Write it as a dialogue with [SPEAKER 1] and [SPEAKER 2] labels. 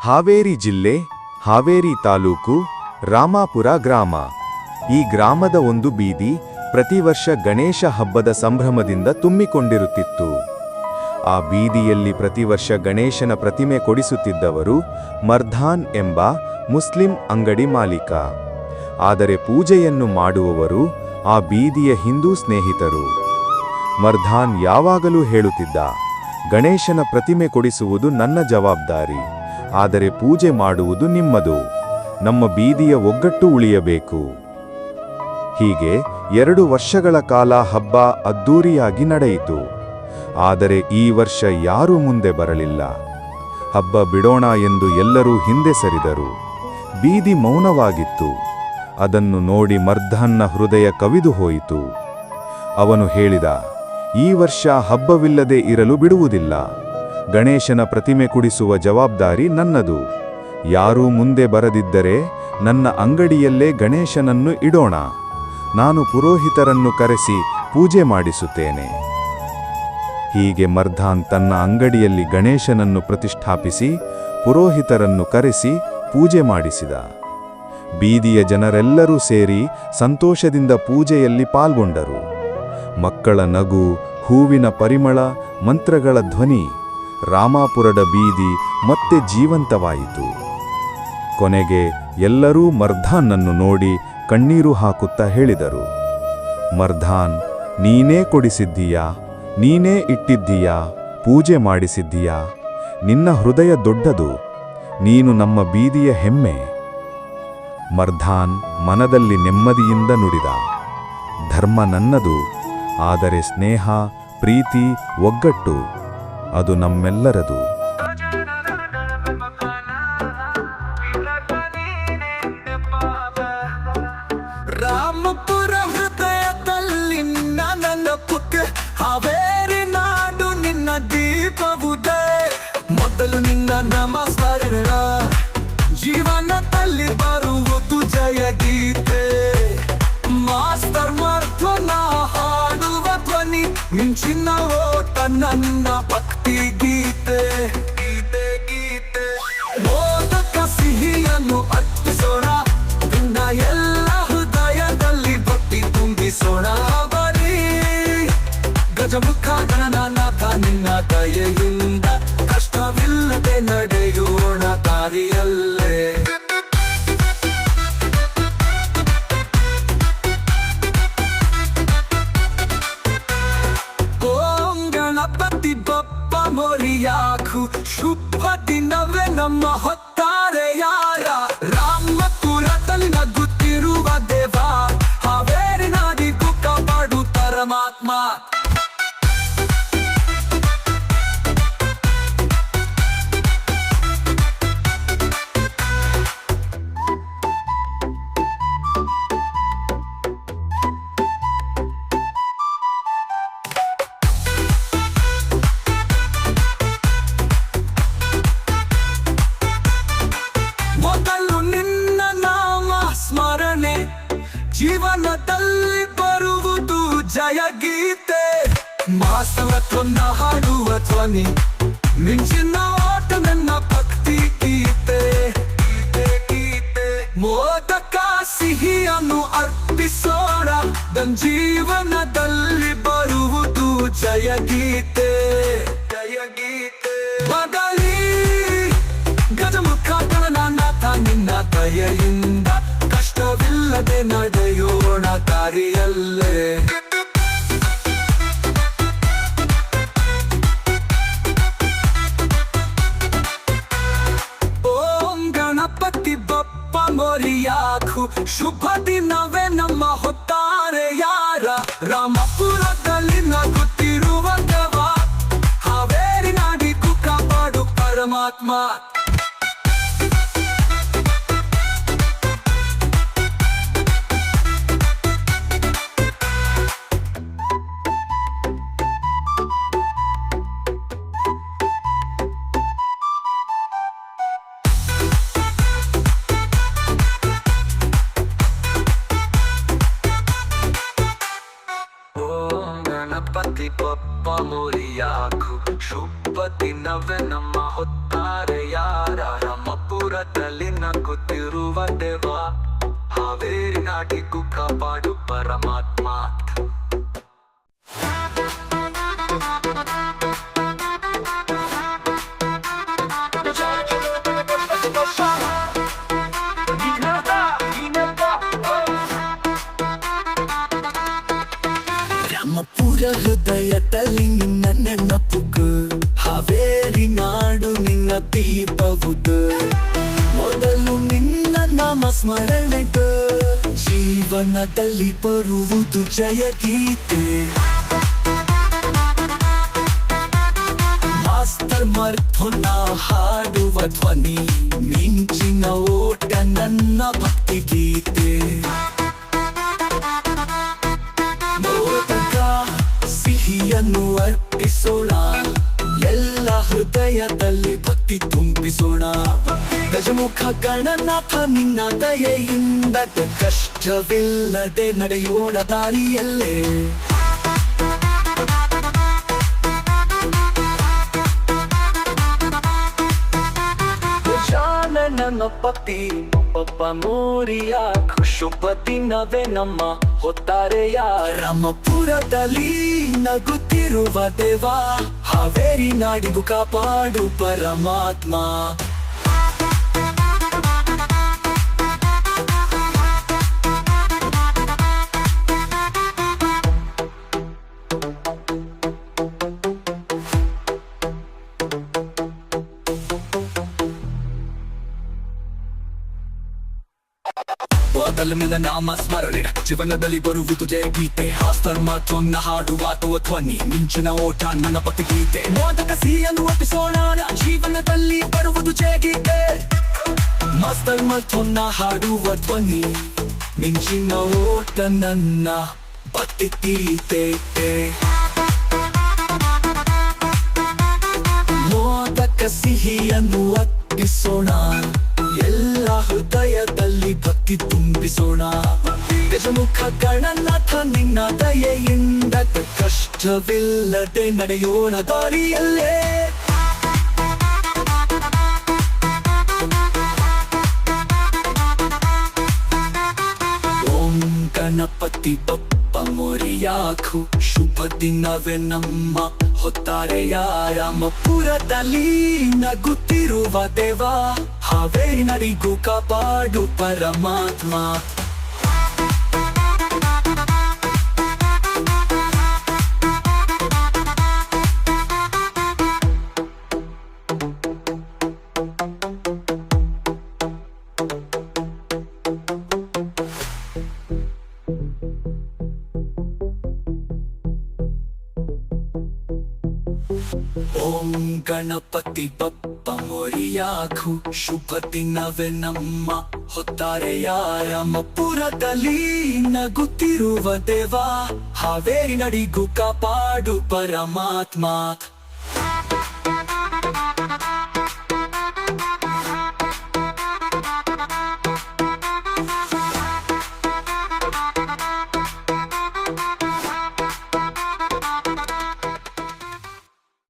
[SPEAKER 1] ಹಾವೇರಿ ಜಿಲ್ಲೆ, ಹಾವೇರಿ ತಾಲೂಕು, ರಾಮಾಪುರ ಗ್ರಾಮ. ಈ ಗ್ರಾಮದ ಒಂದು ಬೀದಿ ಪ್ರತಿ ವರ್ಷ ಗಣೇಶ ಹಬ್ಬದ ಸಂಭ್ರಮದಿಂದ ತುಂಬಿಕೊಂಡಿರುತ್ತಿತ್ತು. ಆ ಬೀದಿಯಲ್ಲಿ ಪ್ರತಿ ವರ್ಷ ಗಣೇಶನ ಪ್ರತಿಮೆ ಕೊಡಿಸುತ್ತಿದ್ದವರು ಮರ್ಧಾನ್ ಎಂಬ ಮುಸ್ಲಿಂ ಅಂಗಡಿ ಮಾಲೀಕ. ಆದರೆ ಪೂಜೆಯನ್ನು ಮಾಡುವವರು ಆ ಬೀದಿಯ ಹಿಂದೂ ಸ್ನೇಹಿತರು. ಮರ್ಧಾನ್ ಯಾವಾಗಲೂ ಹೇಳುತ್ತಿದ್ದ, ಗಣೇಶನ ಪ್ರತಿಮೆ ಕೊಡಿಸುವುದು ನನ್ನ ಜವಾಬ್ದಾರಿ. ಆದರೆ ಪೂಜೆ ಮಾಡುವುದು ನಿಮ್ಮದು. ನಮ್ಮ ಬೀದಿಯ ಒಗ್ಗಟ್ಟು ಉಳಿಯಬೇಕು. ಹೀಗೆ ಎರಡು ವರ್ಷಗಳ ಕಾಲ ಹಬ್ಬ ಅದ್ದೂರಿಯಾಗಿ ನಡೆಯಿತು. ಆದರೆ ಈ ವರ್ಷ ಯಾರೂ ಮುಂದೆ ಬರಲಿಲ್ಲ. ಹಬ್ಬ ಬಿಡೋಣ ಎಂದು ಎಲ್ಲರೂ ಹಿಂದೆ ಸರಿದರು. ಬೀದಿ ಮೌನವಾಗಿತ್ತು. ಅದನ್ನು ನೋಡಿ ಮರ್ಧನ್ನ ಹೃದಯ ಕವಿದು ಹೋಯಿತು. ಅವನು ಹೇಳಿದ, ಈ ವರ್ಷ ಹಬ್ಬವಿಲ್ಲದೆ ಇರಲು ಬಿಡುವುದಿಲ್ಲ. ಗಣೇಶನ ಪ್ರತಿಮೆ ಕುಡಿಸುವ ಜವಾಬ್ದಾರಿ ನನ್ನದು. ಯಾರೂ ಮುಂದೆ ಬರದಿದ್ದರೆ ನನ್ನ ಅಂಗಡಿಯಲ್ಲೇ ಗಣೇಶನನ್ನು ಇಡೋಣ. ನಾನು ಪುರೋಹಿತರನ್ನು ಕರೆಸಿ ಪೂಜೆ ಮಾಡಿಸುತ್ತೇನೆ. ಹೀಗೆ ಮರ್ಧಾನ್ ತನ್ನ ಅಂಗಡಿಯಲ್ಲಿ ಗಣೇಶನನ್ನು ಪ್ರತಿಷ್ಠಾಪಿಸಿ ಪುರೋಹಿತರನ್ನು ಕರೆಸಿ ಪೂಜೆ ಮಾಡಿಸಿದ. ಬೀದಿಯ ಜನರೆಲ್ಲರೂ ಸೇರಿ ಸಂತೋಷದಿಂದ ಪೂಜೆಯಲ್ಲಿ ಪಾಲ್ಗೊಂಡರು. ಮಕ್ಕಳ ನಗು, ಹೂವಿನ ಪರಿಮಳ, ಮಂತ್ರಗಳ ಧ್ವನಿ. ರಾಮಾಪುರದ ಬೀದಿ ಮತ್ತೆ ಜೀವಂತವಾಯಿತು. ಕೊನೆಗೆ ಎಲ್ಲರೂ ಮರ್ಧಾನ್ನನ್ನು ನೋಡಿ ಕಣ್ಣೀರು ಹಾಕುತ್ತಾ ಹೇಳಿದರು. ಮರ್ಧಾನ್, ನೀನೇ ಕೊಡಿಸಿದ್ದೀಯಾ? ನೀನೇ ಇಟ್ಟಿದ್ದೀಯಾ? ಪೂಜೆ ಮಾಡಿಸಿದ್ದೀಯಾ? ನಿನ್ನ ಹೃದಯ ದೊಡ್ಡದು, ನೀನು ನಮ್ಮ ಬೀದಿಯ ಹೆಮ್ಮೆ. ಮರ್ಧಾನ್ ಮನದಲ್ಲಿ ನೆಮ್ಮದಿಯಿಂದ ನುಡಿದ. ಧರ್ಮ ನನ್ನದು, ಆದರೆ ಸ್ನೇಹ, ಪ್ರೀತಿ ಒಗ್ಗಟ್ಟು. ಅದು ನಮ್ಮೆಲ್ಲರದು.
[SPEAKER 2] ರಾಮಪುರ ಹೃದಯದಲ್ಲಿ ನನ್ನ ಪುಕ್ಕ ಹಾವೇರಿ ನಾಡು ನಿನ್ನ ದೀಪವುದೇ. ಮೊದಲು ನಿನ್ನ ನಮಸ್ಕಾರ ಜೀವನದಲ್ಲಿ ಬರುವುದು ಜಯ ಗೀತೆ. ಮಾಸ್ತರ್ ಮರ್ಥನ ಹಾಡುವ ಧ್ವನಿ ಮಿಂಚಿನ ಓಟ ನನ್ನ ಭಕ್ತಿ ಗೀತೆ. ಗೀತೆ ಗೀತೆ ಮೋದಕ ಸಿಹಿಯನ್ನು ಅರ್ಪಿಸೋಣ. ನಿನ್ನ ಎಲ್ಲ ಹೃದಯದಲ್ಲಿ ಭಕ್ತಿ ತುಂಬಿಸೋಣ ಬರೀ ಗಜಮುಖ ಗಣನಾಥ, ನಿನ್ನ ದಯೆಯಿಂದ ಕಷ್ಟವಿಲ್ಲದೆ ನಡೆಯೋಣ ದಾರಿಯಲ್ಲೇ. ನಮ್ಮ ಹೊತ್ತಾರೆ ಮಾಸವತ್ವನ್ನ ಹಾಡುವ ಧ್ವನಿ. ಮಿಂಚಿನ ಆಟ ನನ್ನ ಭಕ್ತಿ ಗೀತೆ. ಮೋದಕ ಸಿಹಿಯನ್ನು ಅರ್ಪಿಸೋಣ. ನನ್ ಜೀವನದಲ್ಲಿ ಬರುವುದು ಜಯ ಗೀತೆ. ಜಯ ಗೀತೆ. ಬದಲಿ ಗಜಮುಖ ಗಣನಾಥ ನಿನ್ನ ದಯೆಯಿಂದ ಕಷ್ಟವಿಲ್ಲದೆ ನಡೆಯೋಣ ದಾರಿಯಲ್ಲೇ. ಶುಭ ದಿನವೇ ನಮ್ಮ ಹೊತ್ತಾರೆ ಯಾರ? ರಾಮಪುರದಲ್ಲಿ ನಗುತ್ತಿರುವ ಹಾವೇರಿ ನಾಡಿಗೂ ಕಾಪಾಡು ಪರಮಾತ್ಮ. ಗಣಪತಿ ಪಪ್ಪ ಮೋರಿಯಾಕು ಶುಭ ದಿನವೇ ನಮ್ಮ ಹೊತ್ತಾರೆ ಯಾರ? ರಾಮಪುರದಲ್ಲಿ ನಗುತ್ತಿರುವ ದೇವ. ಹಾವೇರಿ ನಾಟಿಗೂ ಕಾಪಾಡು ಪರಮಾತ್ಮ. ನೆನಪುಗು ಹಾವೇರಿ ನಾಡು ನಿನ್ನ ದೀಪವುದು. ಮೊದಲು ನಿನ್ನ ನಾಮ ಸ್ಮರಣೆಗೆ ಜೀವನದಲ್ಲಿ ಬರುವುದು ಜಯ ಗೀತೆ. ಮರ್ಥುನ ಹಾಡುವ ಧ್ವನಿ, ಮಿಂಚಿನ ಓಟ ನನ್ನ ಭಕ್ತಿ ಗೀತೆ. ಸಿಹಿಯನ್ನು ಅರ್ಪಿಸೋಣ. ಹೃದಯದಲ್ಲಿ ಭಕ್ತಿ ತುಂಬಿಸೋಣ. ಗಜಮುಖ ಗಣನಾಥ ನಿನ್ನ ದಯೆಯಿಂದ ಕಷ್ಟವಿಲ್ಲದೆ ನಡೆಯೋಣ ದಾರಿಯಲ್ಲೇ. ಪತಿ ಪಪ್ಪ ಮೋರಿಯ ಶುಭ ದಿನವೇ ನಮ್ಮ ಹೊತ್ತಾರೆಯ ರಾಮಪುರದಲ್ಲಿ ನಗುತ್ತಿರುವ ದೇವ ಹಾವೇರಿ ನಾಡಿಗೂ ಕಾಪಾಡು ಪರಮಾತ್ಮ. ಮೊದಲ ಮೇಲೆ ನಾಮ ಸ್ಮರಣೆ. ಜೀವನದಲ್ಲಿ ಬರುವುದು ಜಯ ಗೀತೆ. ಹಾಸ್ತರ್ಮ ಮಾತೊನ್ನ ಹಾಡುವ ಅಥವಾ ಧ್ವನಿ. ಮಿಂಚಿನ ಓಟ ನನ್ನ ಪತಿ ಗೀತೆ. ಮೋದಕ ಸಿಹಿಯನ್ನು ಒಪ್ಪಿಸೋಣ. ಜೀವನದಲ್ಲಿ ಬರುವುದು ಜಯ ಗೀತೆ. ಮಾಸ್ತರ್ ಮಾತೊನ್ನ ಹಾಡುವ ಧ್ವನಿ. ಮಿಂಚಿನ ಓಟ ನನ್ನ ಪತಿ ಗೀತೆ. ಮೋದಕ ಸಿಹಿಯನ್ನು ಒಪ್ಪಿಸೋಣ. ಎಲ್ಲ ಹೃದಯದಲ್ಲಿ ಭಕ್ತಿ ತುಂಬಿಸೋಣ. ಗಜಮುಖ ಗಣನಾಥ ನಿನ್ನ ದಯೆಯಿಂದ ಕಷ್ಟವಿಲ್ಲದೆ ನಡೆಯೋಣ ದಾರಿಯಲ್ಲೇ. ಓಂ ಗಣಪತಿ ಬಪ್ಪ ಮೊರಿಯಾಖು ಶುಭ ದಿನವೇ ನಮ್ಮ ಹೊತ್ತಾರೆಯ ರಾಮಪುರದಲ್ಲಿ ನಗುತ್ತಿರುವ ದೇವ ಹಾವೇರಿ ನಡಿಗೂ ಕಾಪಾಡು ಪರಮಾತ್ಮ. ಓಂ ಗಣಪತಿ ಬಪ್ಪ ಮೊರಿಯಾಕು ಶುಭ ದಿನವೇ ನಮ್ಮ ಹೊತ್ತಾರೆಯ ರಾಮಪುರದಲ್ಲಿ ನಗುತ್ತಿರುವ ದೇವ, ಹಾವೇರಿ ನಡಿಗೂ ಕಾಪಾಡು ಪರಮಾತ್ಮ.